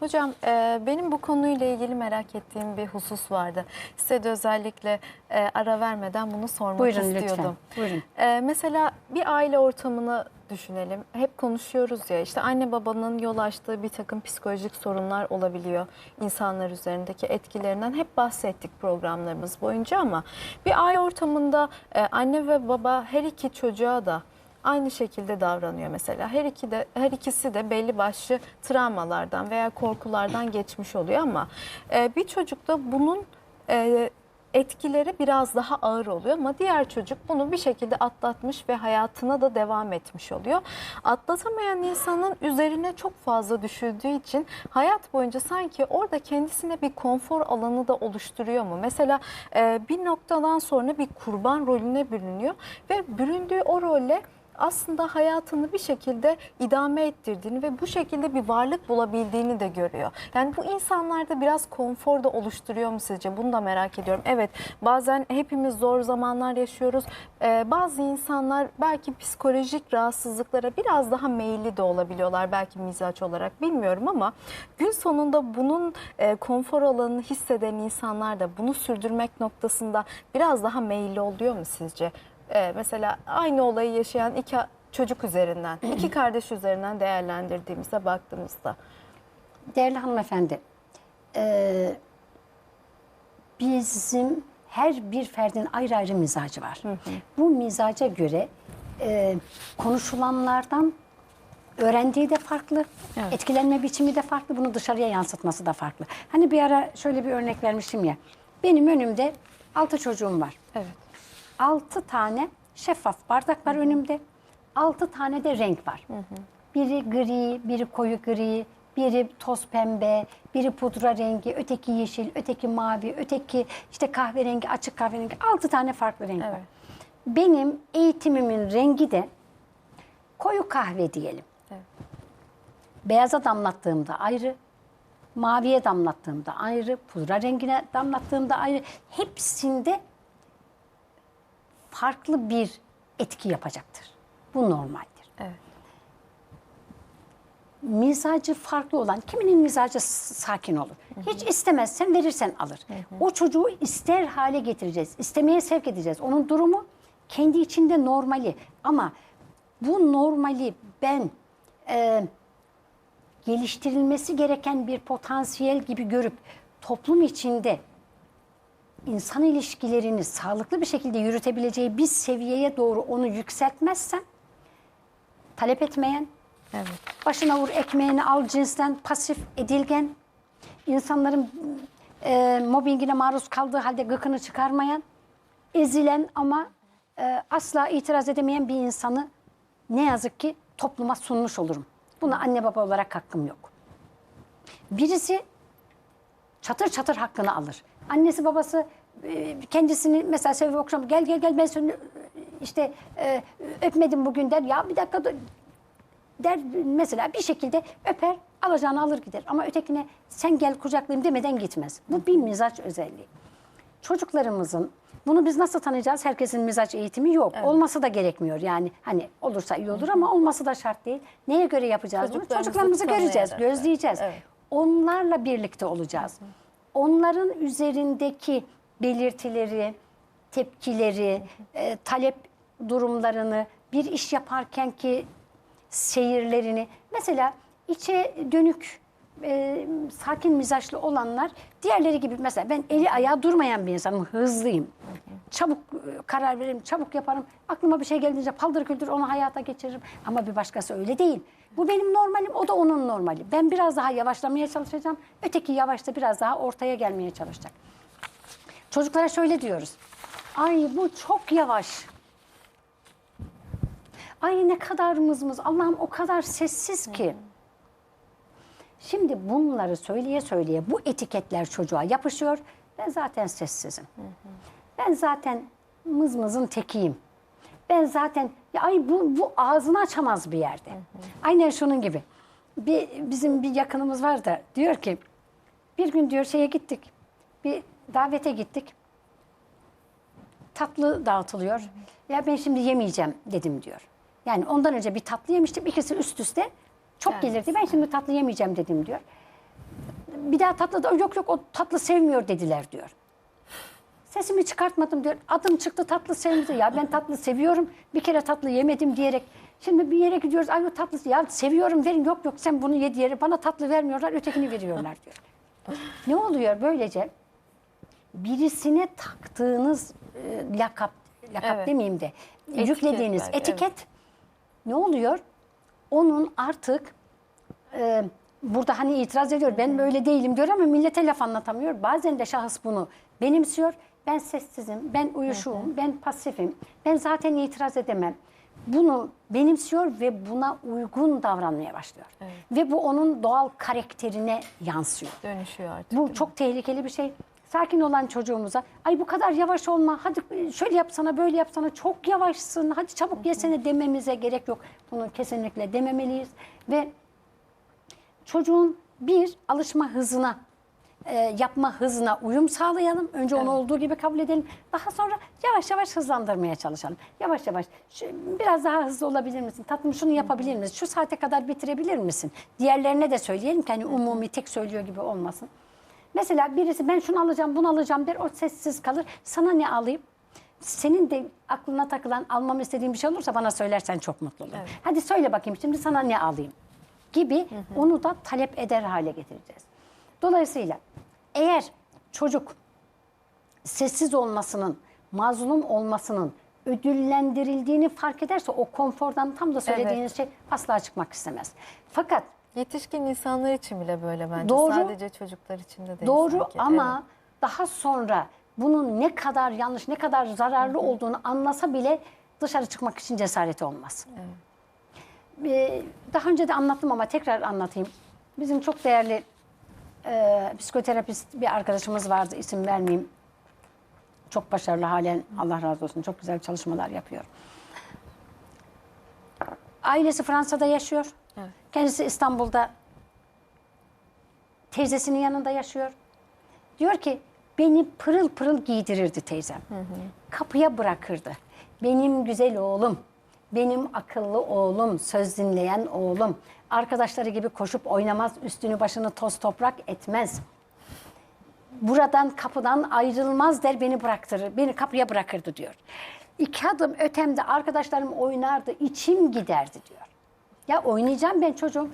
Hocam e, benim bu konuyla ilgili merak ettiğim bir husus vardı. Size de özellikle e, ara vermeden bunu sormak Buyurun istiyordum. lütfen. Buyurun. E, mesela bir aile ortamını düşünelim. Hep konuşuyoruz ya işte anne babanın yol açtığı bir takım psikolojik sorunlar olabiliyor. insanlar üzerindeki etkilerinden hep bahsettik programlarımız boyunca ama bir aile ortamında e, anne ve baba her iki çocuğa da aynı şekilde davranıyor mesela. Her iki de her ikisi de belli başlı travmalardan veya korkulardan geçmiş oluyor ama e, bir çocukta bunun e, etkileri biraz daha ağır oluyor ama diğer çocuk bunu bir şekilde atlatmış ve hayatına da devam etmiş oluyor. Atlatamayan insanın üzerine çok fazla düşüldüğü için hayat boyunca sanki orada kendisine bir konfor alanı da oluşturuyor mu? Mesela e, bir noktadan sonra bir kurban rolüne bürünüyor ve büründüğü o rolle aslında hayatını bir şekilde idame ettirdiğini ve bu şekilde bir varlık bulabildiğini de görüyor. Yani bu insanlarda biraz konfor da oluşturuyor mu sizce? Bunu da merak ediyorum. Evet bazen hepimiz zor zamanlar yaşıyoruz. Ee, bazı insanlar belki psikolojik rahatsızlıklara biraz daha meyilli de olabiliyorlar belki mizaç olarak bilmiyorum ama gün sonunda bunun e, konfor alanını hisseden insanlar da bunu sürdürmek noktasında biraz daha meyilli oluyor mu sizce? Ee, mesela aynı olayı yaşayan iki çocuk üzerinden, iki kardeş üzerinden değerlendirdiğimizde baktığımızda. Değerli hanımefendi, e, bizim her bir ferdin ayrı ayrı mizacı var. Bu mizaca göre e, konuşulanlardan öğrendiği de farklı, Evet. etkilenme biçimi de farklı, bunu dışarıya yansıtması da farklı. Hani bir ara şöyle bir örnek vermişim ya, benim önümde altı çocuğum var. Evet. Altı tane şeffaf bardak var önümde. Altı tane de renk var. Biri gri, biri koyu gri, biri toz pembe, biri pudra rengi, öteki yeşil, öteki mavi, öteki işte kahverengi, açık kahverengi. Altı tane farklı renk var. Evet. Benim eğitimimin rengi de koyu kahve diyelim. Evet. Beyaza damlattığımda ayrı, maviye damlattığımda ayrı, pudra rengine damlattığımda ayrı. Hepsinde farklı bir etki yapacaktır. Bu normaldir. Evet. Mizacı farklı olan, kiminin mizacı sakin olur. Hiç istemezsen verirsen alır. O çocuğu ister hale getireceğiz, istemeye sevk edeceğiz. Onun durumu kendi içinde normali. Ama bu normali ben e, geliştirilmesi gereken bir potansiyel gibi görüp toplum içinde insan ilişkilerini sağlıklı bir şekilde yürütebileceği bir seviyeye doğru onu yükseltmezsem talep etmeyen, Evet. başına vur ekmeğini al cinsten pasif, edilgen, insanların e, mobbingine maruz kaldığı halde gıkını çıkarmayan, ezilen ama e, asla itiraz edemeyen bir insanı ne yazık ki topluma sunmuş olurum. Buna anne baba olarak hakkım yok. Birisi çatır çatır hakkını alır. Annesi babası e, kendisini mesela sebebi okşam gel gel gel ben seni işte e, öpmedim bugün der. Ya bir dakika dur der mesela bir şekilde öper alacağını alır gider. Ama ötekine sen gel kucaklayayım demeden gitmez. Bu bir mizaç özelliği. Çocuklarımızın bunu biz nasıl tanıyacağız? Herkesin mizaç eğitimi yok. Olması da gerekmiyor. Yani hani olursa iyi olur ama olması da şart değil. Neye göre yapacağız bunu? Çocuklarımızı göreceğiz, gözleyeceğiz. evet. Onlarla birlikte olacağız. Onların üzerindeki belirtileri, tepkileri, e, talep durumlarını, bir iş yaparken ki seyirlerini mesela içe dönük e, sakin mizaçlı olanlar diğerleri gibi mesela ben eli ayağı durmayan bir insanım hızlıyım. Çabuk e, karar veririm çabuk yaparım. Aklıma bir şey geldiğince paldır küldür onu hayata geçiririm. Ama bir başkası öyle değil bu benim normalim o da onun normali ben biraz daha yavaşlamaya çalışacağım öteki yavaşta biraz daha ortaya gelmeye çalışacak çocuklara şöyle diyoruz ay bu çok yavaş Ay ne kadar mızmız. Allah'ım o kadar sessiz ki. Şimdi bunları söyleye söyleye bu etiketler çocuğa yapışıyor. Ben zaten sessizim. Ben zaten mızmızın tekiyim. Ben zaten ya ay bu, bu ağzını açamaz bir yerde. Aynen şunun gibi. Bir, bizim bir yakınımız var da diyor ki bir gün diyor şeye gittik. Bir davete gittik. Tatlı dağıtılıyor. Ya ben şimdi yemeyeceğim dedim diyor. Yani ondan önce bir tatlı yemiştim. İkisi üst üste çok Evet. gelirdi. Ben şimdi tatlı yemeyeceğim dedim diyor. bir daha tatlı da yok yok o tatlı sevmiyor dediler diyor. Sesimi çıkartmadım diyor. Adım çıktı tatlı sevmedi. Ya ben tatlı seviyorum. Bir kere tatlı yemedim diyerek. Şimdi bir yere gidiyoruz. Ay o tatlısı. Ya seviyorum verin. Yok yok sen bunu ye diyerek bana tatlı vermiyorlar. Ötekini veriyorlar diyor. Ne oluyor böylece? Birisine taktığınız e, lakap, lakap Evet. demeyeyim de Etiketler, yüklediğiniz evet. etiket ne oluyor? Onun artık e, burada hani itiraz ediyor. Ben böyle değilim diyor ama millete laf anlatamıyor. Bazen de şahıs bunu benimsiyor. Ben sessizim, ben uyuşuğum, ben pasifim, ben zaten itiraz edemem. Bunu benimsiyor ve buna uygun davranmaya başlıyor. Ve bu onun doğal karakterine yansıyor. Dönüşüyor artık. Bu çok tehlikeli bir şey. Sakin olan çocuğumuza ay bu kadar yavaş olma hadi şöyle yapsana böyle yapsana çok yavaşsın hadi çabuk yesene dememize gerek yok. Bunu kesinlikle dememeliyiz ve çocuğun bir alışma hızına e, yapma hızına uyum sağlayalım. Önce onu olduğu gibi kabul edelim. Daha sonra yavaş yavaş hızlandırmaya çalışalım. Yavaş yavaş şu, biraz daha hızlı olabilir misin? Tatlım şunu yapabilir misin? Şu saate kadar bitirebilir misin? Diğerlerine de söyleyelim ki hani umumi tek söylüyor gibi olmasın. Mesela birisi ben şunu alacağım bunu alacağım der o sessiz kalır. Sana ne alayım? Senin de aklına takılan almamı istediğin bir şey olursa bana söylersen çok mutlu olurum. Hadi söyle bakayım şimdi sana ne alayım? Gibi onu da talep eder hale getireceğiz. Dolayısıyla eğer çocuk sessiz olmasının, mazlum olmasının ödüllendirildiğini fark ederse o konfordan tam da söylediğiniz şey asla çıkmak istemez. Fakat Yetişkin insanlar için bile böyle bence. Doğru. Sadece çocuklar için de değil Doğru sanki. ama Evet. daha sonra bunun ne kadar yanlış, ne kadar zararlı olduğunu anlasa bile dışarı çıkmak için cesareti olmaz. Ee, daha önce de anlattım ama tekrar anlatayım. Bizim çok değerli e, psikoterapist bir arkadaşımız vardı, isim vermeyeyim. Çok başarılı halen, Allah razı olsun, çok güzel çalışmalar yapıyor. Ailesi Fransa'da yaşıyor. Evet. Kendisi İstanbul'da teyzesinin yanında yaşıyor. Diyor ki beni pırıl pırıl giydirirdi teyzem. Kapıya bırakırdı. Benim güzel oğlum, benim akıllı oğlum, söz dinleyen oğlum. Arkadaşları gibi koşup oynamaz, üstünü başını toz toprak etmez. Buradan kapıdan ayrılmaz der beni bıraktırır, beni kapıya bırakırdı diyor. İki adım ötemde arkadaşlarım oynardı, içim giderdi diyor. Ya oynayacağım ben çocuğum.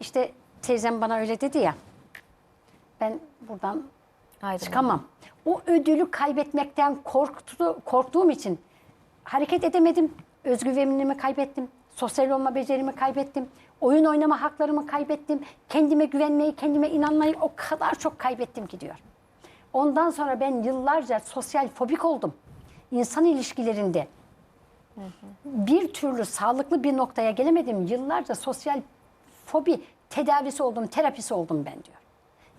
İşte teyzem bana öyle dedi ya. Ben buradan Ayrılmam. çıkamam. O ödülü kaybetmekten korktu, korktuğum için hareket edemedim. Özgüvenimi kaybettim. Sosyal olma becerimi kaybettim. Oyun oynama haklarımı kaybettim. Kendime güvenmeyi, kendime inanmayı o kadar çok kaybettim ki diyor. Ondan sonra ben yıllarca sosyal fobik oldum. İnsan ilişkilerinde bir türlü sağlıklı bir noktaya gelemedim. Yıllarca sosyal fobi tedavisi oldum, terapisi oldum ben diyor.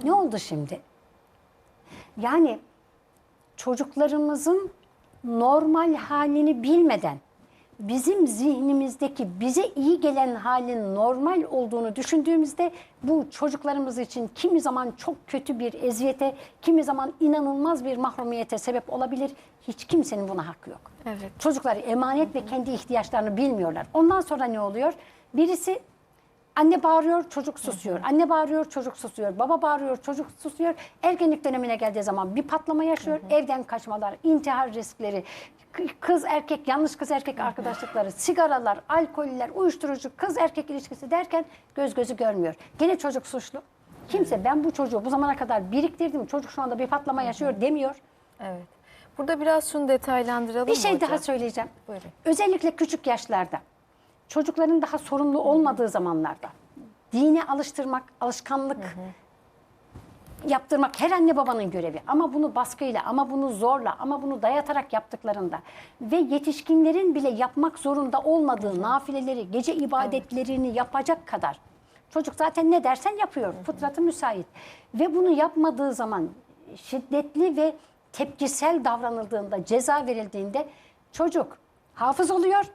Ne oldu şimdi? Yani çocuklarımızın normal halini bilmeden bizim zihnimizdeki bize iyi gelen halin normal olduğunu düşündüğümüzde bu çocuklarımız için kimi zaman çok kötü bir eziyete, kimi zaman inanılmaz bir mahrumiyete sebep olabilir. Hiç kimsenin buna hakkı yok. Evet. Çocuklar emanet ve kendi ihtiyaçlarını bilmiyorlar. Ondan sonra ne oluyor? Birisi anne bağırıyor, çocuk susuyor. Anne bağırıyor, çocuk susuyor. Baba bağırıyor, çocuk susuyor. Ergenlik dönemine geldiği zaman bir patlama yaşıyor. Evden kaçmalar, intihar riskleri, kız erkek, yanlış kız erkek arkadaşlıkları, sigaralar, alkoller, uyuşturucu, kız erkek ilişkisi derken göz gözü görmüyor. Gene çocuk suçlu. Kimse ben bu çocuğu bu zamana kadar biriktirdim. Çocuk şu anda bir patlama yaşıyor demiyor. Evet. Burada biraz şunu detaylandıralım Bir şey hocam? daha söyleyeceğim. Buyurun. Özellikle küçük yaşlarda çocukların daha sorumlu olmadığı zamanlarda dine alıştırmak, alışkanlık yaptırmak her anne babanın görevi. Ama bunu baskıyla, ama bunu zorla, ama bunu dayatarak yaptıklarında ve yetişkinlerin bile yapmak zorunda olmadığı nafileleri, gece ibadetlerini yapacak kadar çocuk zaten ne dersen yapıyor. Fıtratı müsait. Ve bunu yapmadığı zaman şiddetli ve tepkisel davranıldığında, ceza verildiğinde çocuk hafız oluyor,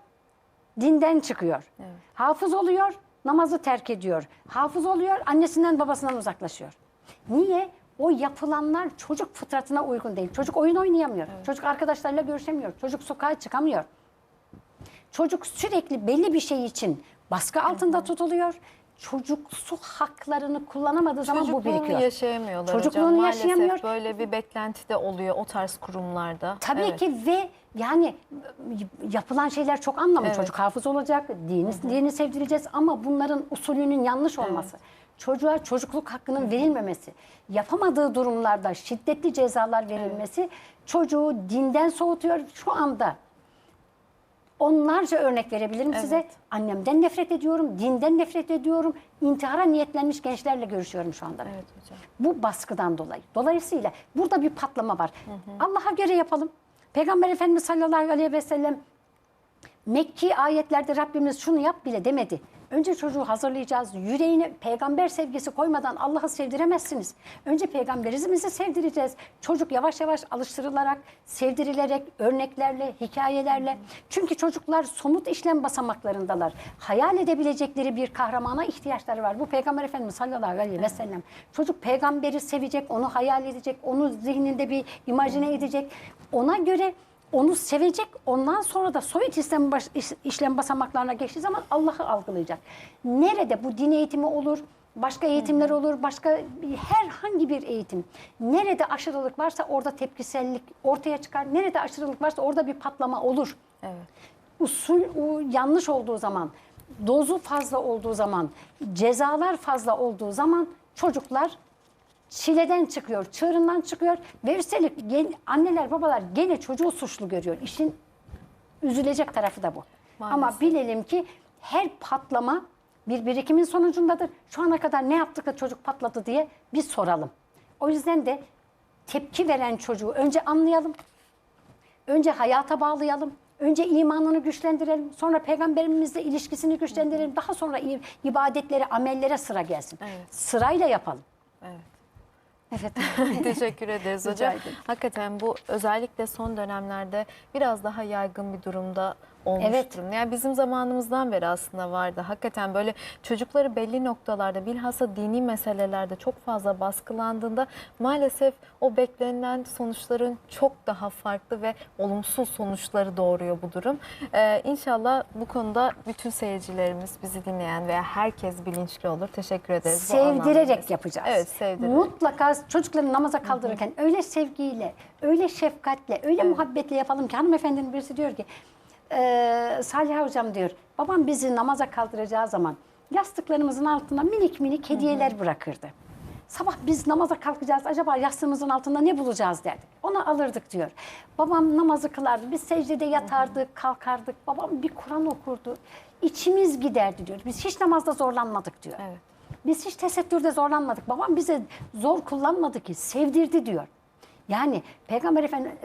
dinden çıkıyor. Hafız oluyor, namazı terk ediyor. Hafız oluyor, annesinden babasından uzaklaşıyor. Niye? O yapılanlar çocuk fıtratına uygun değil. Çocuk oyun oynayamıyor. Çocuk arkadaşlarıyla görüşemiyor. Çocuk sokağa çıkamıyor. Çocuk sürekli belli bir şey için baskı altında tutuluyor. çocuksu haklarını kullanamadığı zaman bu Çocukluğunu birikiyor. yaşayamıyorlar hocam. Çocukluğunu Maalesef yaşayamıyor. böyle bir beklenti de oluyor o tarz kurumlarda. Tabii Evet. ki ve yani yapılan şeyler çok anlamlı. Evet. Çocuk hafız olacak, dini, dini sevdireceğiz ama bunların usulünün yanlış olması. Çocuğa çocukluk hakkının verilmemesi, yapamadığı durumlarda şiddetli cezalar verilmesi çocuğu dinden soğutuyor. Şu anda onlarca örnek verebilirim size. Evet. Annemden nefret ediyorum, dinden nefret ediyorum. İntihara niyetlenmiş gençlerle görüşüyorum şu anda. Evet hocam. Bu baskıdan dolayı. Dolayısıyla burada bir patlama var. Allah'a göre yapalım. Peygamber Efendimiz sallallahu aleyhi ve sellem Mekki ayetlerde Rabbimiz şunu yap bile demedi. Önce çocuğu hazırlayacağız. Yüreğine peygamber sevgisi koymadan Allah'ı sevdiremezsiniz. Önce peygamberimizi sevdireceğiz. Çocuk yavaş yavaş alıştırılarak, sevdirilerek, örneklerle, hikayelerle. Çünkü çocuklar somut işlem basamaklarındalar. Hayal edebilecekleri bir kahramana ihtiyaçları var. Bu peygamber Efendimiz sallallahu aleyhi ve sellem. Çocuk peygamberi sevecek, onu hayal edecek, onu zihninde bir imajine edecek. Ona göre onu sevecek. Ondan sonra da soyut işlem, baş, iş- işlem basamaklarına geçtiği zaman Allah'ı algılayacak. Nerede bu din eğitimi olur, başka eğitimler olur, başka herhangi bir eğitim. Nerede aşırılık varsa orada tepkisellik ortaya çıkar. Nerede aşırılık varsa orada bir patlama olur. Evet. Usul u- yanlış olduğu zaman, dozu fazla olduğu zaman, cezalar fazla olduğu zaman çocuklar çileden çıkıyor, çığırından çıkıyor ve üstelik gen- anneler babalar gene çocuğu suçlu görüyor. İşin üzülecek tarafı da bu. Ama Maalesef. bilelim ki her patlama bir birikimin sonucundadır. Şu ana kadar ne yaptık da çocuk patladı diye biz soralım. O yüzden de tepki veren çocuğu önce anlayalım. Önce hayata bağlayalım. Önce imanını güçlendirelim. Sonra peygamberimizle ilişkisini güçlendirelim. Daha sonra ibadetlere, amellere sıra gelsin. Evet. Sırayla yapalım. Evet. Evet. Teşekkür ederiz hocam. Hakikaten bu özellikle son dönemlerde biraz daha yaygın bir durumda olmuş Evet. durumda. Yani bizim zamanımızdan beri aslında vardı. Hakikaten böyle çocukları belli noktalarda bilhassa dini meselelerde çok fazla baskılandığında maalesef o beklenilen sonuçların çok daha farklı ve olumsuz sonuçları doğuruyor bu durum. Ee, inşallah bu konuda bütün seyircilerimiz bizi dinleyen veya herkes bilinçli olur. Teşekkür ederiz. sevdirerek yapacağız. Evet sevdirerek. Mutlaka çocukları namaza kaldırırken öyle sevgiyle, öyle şefkatle, öyle muhabbetle yapalım ki hanımefendinin birisi diyor ki "Ee, Salih hocam diyor babam bizi namaza kaldıracağı zaman yastıklarımızın altına minik minik hediyeler bırakırdı. Sabah biz namaza kalkacağız acaba yastığımızın altında ne bulacağız derdik. Onu alırdık diyor. Babam namazı kılardı. Biz secdede yatardık, kalkardık. Babam bir Kur'an okurdu. İçimiz giderdi diyor. Biz hiç namazda zorlanmadık diyor. Evet. Biz hiç tesettürde zorlanmadık. Babam bize zor kullanmadı ki, sevdirdi diyor. Yani Peygamber Efendimiz,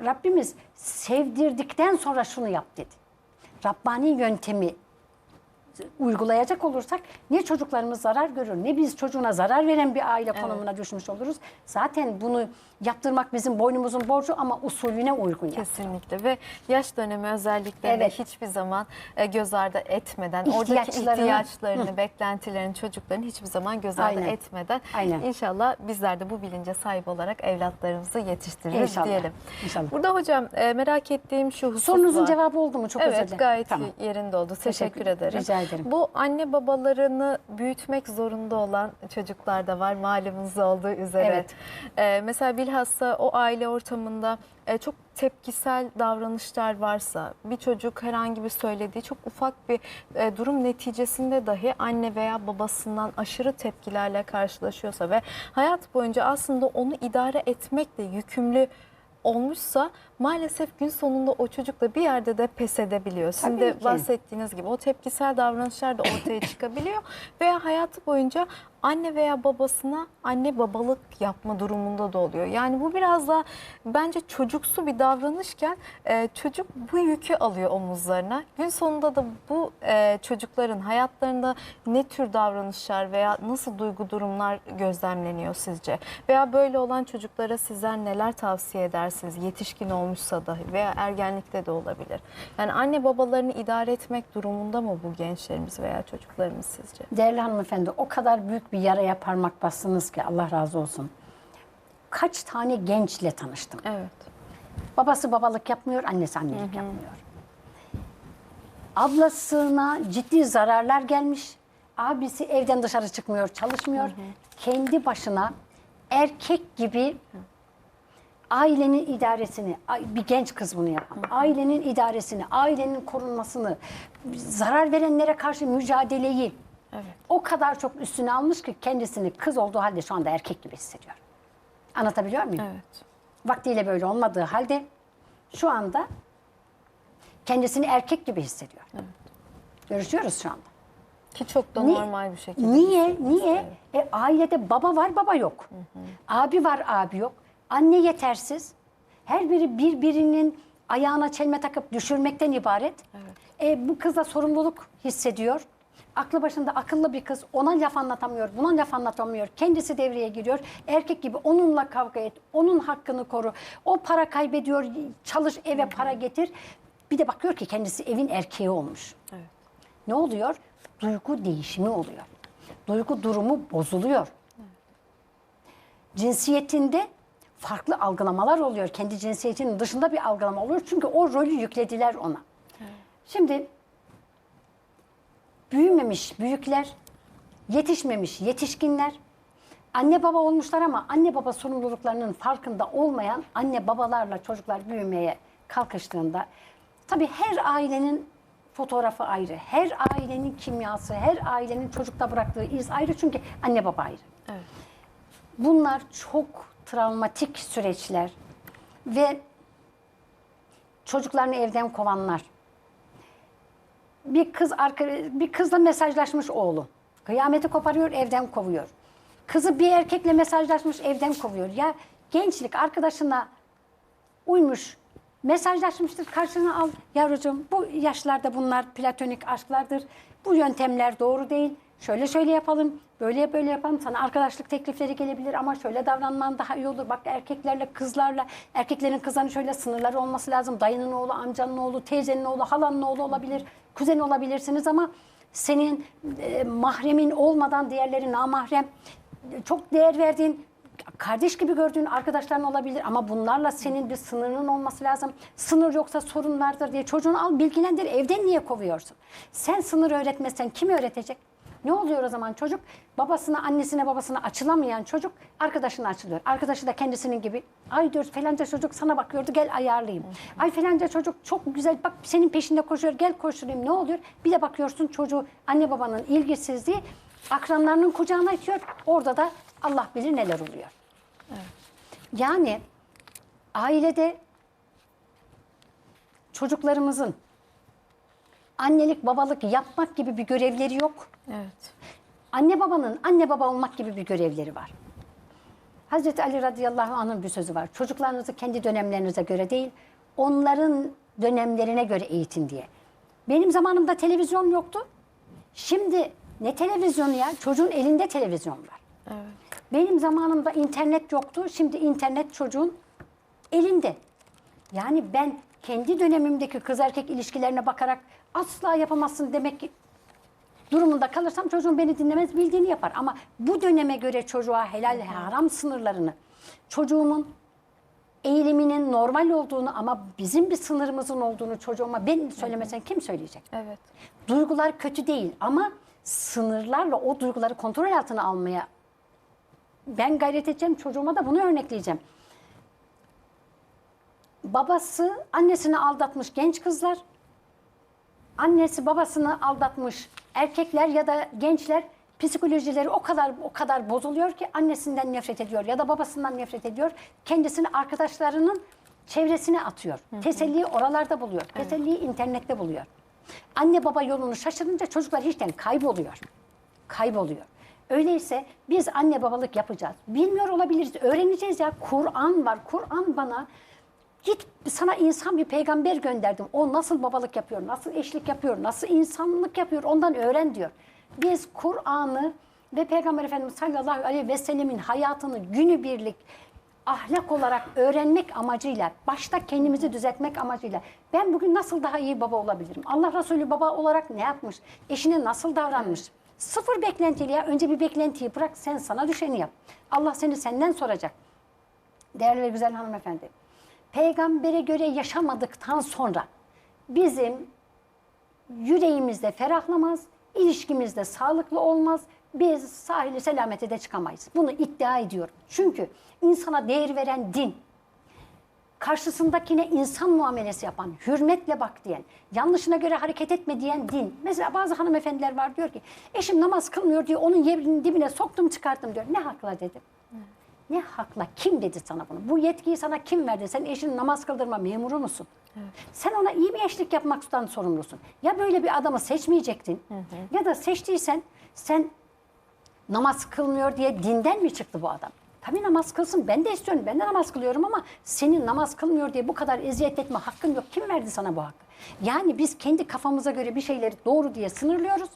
Rabbimiz sevdirdikten sonra şunu yap dedi. Rabbani yöntemi uygulayacak olursak ne çocuklarımız zarar görür ne biz çocuğuna zarar veren bir aile konumuna düşmüş oluruz. Zaten bunu yaptırmak bizim boynumuzun borcu ama usulüne uygun yap. Kesinlikle ve yaş dönemi özellikle Evet. hiçbir zaman e, göz ardı etmeden oradaki İhtiyaçlarını- beklentilerini çocukların hiçbir zaman göz ardı Aynen. etmeden Aynen. inşallah bizler de bu bilince sahip olarak evlatlarımızı yetiştiririz İnşallah. diyelim. İnşallah. Burada hocam e, merak ettiğim şu husus Sorunuzun var. cevabı oldu mu? Çok özür Evet dilerim. gayet Tamam. yerinde oldu. Teşekkür, Teşekkür- ederim. rica ederim. Bu anne babalarını büyütmek zorunda olan çocuklar da var malumunuz olduğu üzere. Evet. Ee, mesela bilhassa o aile ortamında e, çok tepkisel davranışlar varsa bir çocuk herhangi bir söylediği çok ufak bir e, durum neticesinde dahi anne veya babasından aşırı tepkilerle karşılaşıyorsa ve hayat boyunca aslında onu idare etmekle yükümlü olmuşsa maalesef gün sonunda o çocuk da bir yerde de pes edebiliyor. Sizin de bahsettiğiniz gibi o tepkisel davranışlar da ortaya çıkabiliyor veya hayatı boyunca anne veya babasına anne babalık yapma durumunda da oluyor. Yani bu biraz da bence çocuksu bir davranışken e, çocuk bu yükü alıyor omuzlarına. Gün sonunda da bu e, çocukların hayatlarında ne tür davranışlar veya nasıl duygu durumlar gözlemleniyor sizce? Veya böyle olan çocuklara sizler neler tavsiye edersiniz? Yetişkin olmuşsa da veya ergenlikte de olabilir. Yani anne babalarını idare etmek durumunda mı bu gençlerimiz veya çocuklarımız sizce? Değerli hanımefendi o kadar büyük bir yaraya parmak bastınız ki Allah razı olsun. Kaç tane gençle tanıştım. Evet. Babası babalık yapmıyor, annesi annelik yapmıyor. Ablasına ciddi zararlar gelmiş. Abisi evden dışarı çıkmıyor, çalışmıyor. Kendi başına erkek gibi ailenin idaresini, bir genç kız bunu yapan, ailenin idaresini, ailenin korunmasını, zarar verenlere karşı mücadeleyi Evet. o kadar çok üstüne almış ki kendisini kız olduğu halde şu anda erkek gibi hissediyor. Anlatabiliyor muyum? Evet. Vaktiyle böyle olmadığı halde şu anda kendisini erkek gibi hissediyor. Görüşüyoruz şu anda. Ki çok da Ni- normal bir şekilde. Niye? Niye? E, ailede baba var, baba yok. Abi var, abi yok. Anne yetersiz. Her biri birbirinin ayağına çelme takıp düşürmekten ibaret. E, bu kız da sorumluluk hissediyor. Aklı başında akıllı bir kız ona laf anlatamıyor, buna laf anlatamıyor. Kendisi devreye giriyor. Erkek gibi onunla kavga et, onun hakkını koru. O para kaybediyor, çalış eve para getir. Bir de bakıyor ki kendisi evin erkeği olmuş. Evet. Ne oluyor? Duygu değişimi oluyor. Duygu durumu bozuluyor. Cinsiyetinde farklı algılamalar oluyor. Kendi cinsiyetinin dışında bir algılama oluyor. Çünkü o rolü yüklediler ona. Şimdi büyümemiş büyükler, yetişmemiş yetişkinler, anne baba olmuşlar ama anne baba sorumluluklarının farkında olmayan anne babalarla çocuklar büyümeye kalkıştığında tabii her ailenin fotoğrafı ayrı, her ailenin kimyası, her ailenin çocukta bıraktığı iz ayrı çünkü anne baba ayrı. Evet. Bunlar çok travmatik süreçler ve çocuklarını evden kovanlar. Bir kız arka, bir kızla mesajlaşmış oğlu. Kıyameti koparıyor, evden kovuyor. Kızı bir erkekle mesajlaşmış, evden kovuyor. Ya gençlik arkadaşına uymuş, mesajlaşmıştır, karşına al. Yavrucuğum bu yaşlarda bunlar platonik aşklardır. Bu yöntemler doğru değil. Şöyle şöyle yapalım, böyle böyle yapalım. Sana arkadaşlık teklifleri gelebilir ama şöyle davranman daha iyi olur. Bak erkeklerle, kızlarla, erkeklerin kızların şöyle sınırları olması lazım. Dayının oğlu, amcanın oğlu, teyzenin oğlu, halanın oğlu olabilir, kuzen olabilirsiniz ama senin e, mahremin olmadan diğerleri namahrem. Çok değer verdiğin kardeş gibi gördüğün arkadaşların olabilir ama bunlarla senin bir sınırın olması lazım. Sınır yoksa sorun vardır diye çocuğunu al bilgilendir. Evden niye kovuyorsun? Sen sınır öğretmezsen kim öğretecek? Ne oluyor o zaman çocuk? Babasına, annesine, babasına açılamayan çocuk arkadaşına açılıyor. Arkadaşı da kendisinin gibi. Ay diyor falanca çocuk sana bakıyordu gel ayarlayayım. Ay falanca çocuk çok güzel bak senin peşinde koşuyor gel koşturayım. Ne oluyor? Bir de bakıyorsun çocuğu anne babanın ilgisizliği akranlarının kucağına itiyor. Orada da Allah bilir neler oluyor. Yani ailede çocuklarımızın annelik babalık yapmak gibi bir görevleri yok. Evet. Anne babanın anne baba olmak gibi bir görevleri var. Hazreti Ali radıyallahu anh'ın bir sözü var. Çocuklarınızı kendi dönemlerinize göre değil, onların dönemlerine göre eğitin diye. Benim zamanımda televizyon yoktu. Şimdi ne televizyonu ya? Çocuğun elinde televizyon var. Evet. Benim zamanımda internet yoktu. Şimdi internet çocuğun elinde. Yani ben kendi dönemimdeki kız erkek ilişkilerine bakarak asla yapamazsın demek ki durumunda kalırsam çocuğum beni dinlemez bildiğini yapar. Ama bu döneme göre çocuğa helal haram sınırlarını, çocuğumun eğiliminin normal olduğunu ama bizim bir sınırımızın olduğunu çocuğuma ben söylemesen kim söyleyecek? Evet. Duygular kötü değil ama sınırlarla o duyguları kontrol altına almaya ben gayret edeceğim. Çocuğuma da bunu örnekleyeceğim. Babası annesini aldatmış genç kızlar. Annesi babasını aldatmış erkekler ya da gençler psikolojileri o kadar o kadar bozuluyor ki annesinden nefret ediyor ya da babasından nefret ediyor. Kendisini arkadaşlarının çevresine atıyor. Teselliyi oralarda buluyor. Teselliyi internette buluyor. Anne baba yolunu şaşırınca çocuklar hiçten kayboluyor. Kayboluyor. Öyleyse biz anne babalık yapacağız. Bilmiyor olabiliriz. Öğreneceğiz ya. Kur'an var. Kur'an bana Git sana insan bir peygamber gönderdim. O nasıl babalık yapıyor, nasıl eşlik yapıyor, nasıl insanlık yapıyor ondan öğren diyor. Biz Kur'an'ı ve Peygamber Efendimiz sallallahu aleyhi ve sellemin hayatını günübirlik ahlak olarak öğrenmek amacıyla, başta kendimizi düzeltmek amacıyla ben bugün nasıl daha iyi baba olabilirim? Allah Resulü baba olarak ne yapmış? Eşine nasıl davranmış? Sıfır beklentiyle ya. Önce bir beklentiyi bırak sen sana düşeni yap. Allah seni senden soracak. Değerli ve güzel hanımefendi. Peygambere göre yaşamadıktan sonra bizim yüreğimizde ferahlamaz, ilişkimizde sağlıklı olmaz. Biz sahili selamete de çıkamayız. Bunu iddia ediyorum. Çünkü insana değer veren din, karşısındakine insan muamelesi yapan, hürmetle bak diyen, yanlışına göre hareket etme diyen din. Mesela bazı hanımefendiler var diyor ki eşim namaz kılmıyor diyor onun yerinin dibine soktum çıkarttım diyor. Ne hakla dedim. Ne hakla? Kim dedi sana bunu? Bu yetkiyi sana kim verdi? Sen eşinin namaz kıldırma memuru musun? Sen ona iyi bir eşlik yapmaktan sorumlusun. Ya böyle bir adamı seçmeyecektin ya da seçtiysen sen namaz kılmıyor diye dinden mi çıktı bu adam? Tabii namaz kılsın. Ben de istiyorum. Ben de namaz kılıyorum ama senin namaz kılmıyor diye bu kadar eziyet etme hakkın yok. Kim verdi sana bu hakkı? Yani biz kendi kafamıza göre bir şeyleri doğru diye sınırlıyoruz.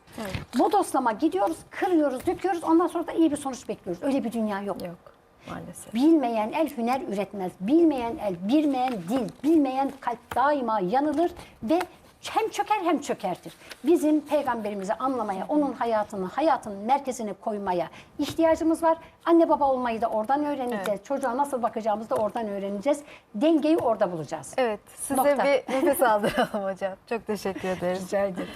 Bodoslama gidiyoruz, kırıyoruz, döküyoruz. Ondan sonra da iyi bir sonuç bekliyoruz. Öyle bir dünya yok. Yok maalesef. Bilmeyen el hüner üretmez. Bilmeyen el, bilmeyen dil, bilmeyen kalp daima yanılır ve hem çöker hem çökertir. Bizim peygamberimizi anlamaya, onun hayatını, hayatın merkezine koymaya ihtiyacımız var. Anne baba olmayı da oradan öğreneceğiz. Çocuğa nasıl bakacağımızı da oradan öğreneceğiz. Dengeyi orada bulacağız. Evet size Nokta. bir nefes aldıralım hocam. Çok teşekkür ederiz. Rica ederim.